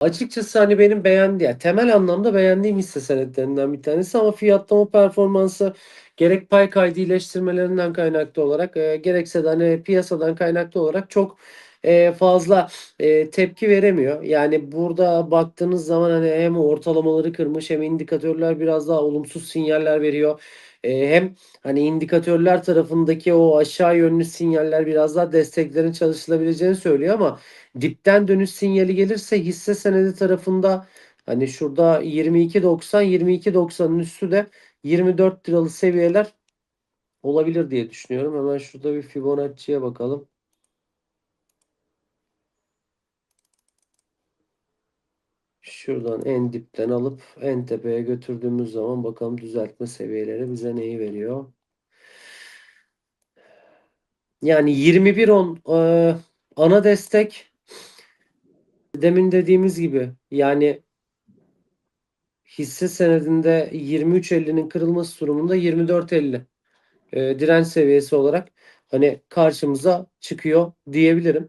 Açıkçası hani benim beğendi ya temel anlamda beğendiğim hisse senetlerinden bir tanesi ama fiyatlama performansı gerek pay kaydı iyileştirmelerinden kaynaklı olarak e, gerekse de hani piyasadan kaynaklı olarak çok e, fazla e, tepki veremiyor. Yani burada baktığınız zaman hani hem ortalamaları kırmış hem indikatörler biraz daha olumsuz sinyaller veriyor. E, hem hani indikatörler tarafındaki o aşağı yönlü sinyaller biraz daha desteklerin çalışılabileceğini söylüyor ama dipten dönüş sinyali gelirse hisse senedi tarafında hani şurada 22.90 22.90'ın üstü de 24 liralı seviyeler olabilir diye düşünüyorum. Hemen şurada bir Fibonacci'ye bakalım. Şuradan en dipten alıp en tepeye götürdüğümüz zaman bakalım düzeltme seviyeleri bize neyi veriyor. Yani 21.10 e, ana destek demin dediğimiz gibi yani hisse senedinde 23.50'nin kırılması durumunda 24.50 e, direnç seviyesi olarak hani karşımıza çıkıyor diyebilirim.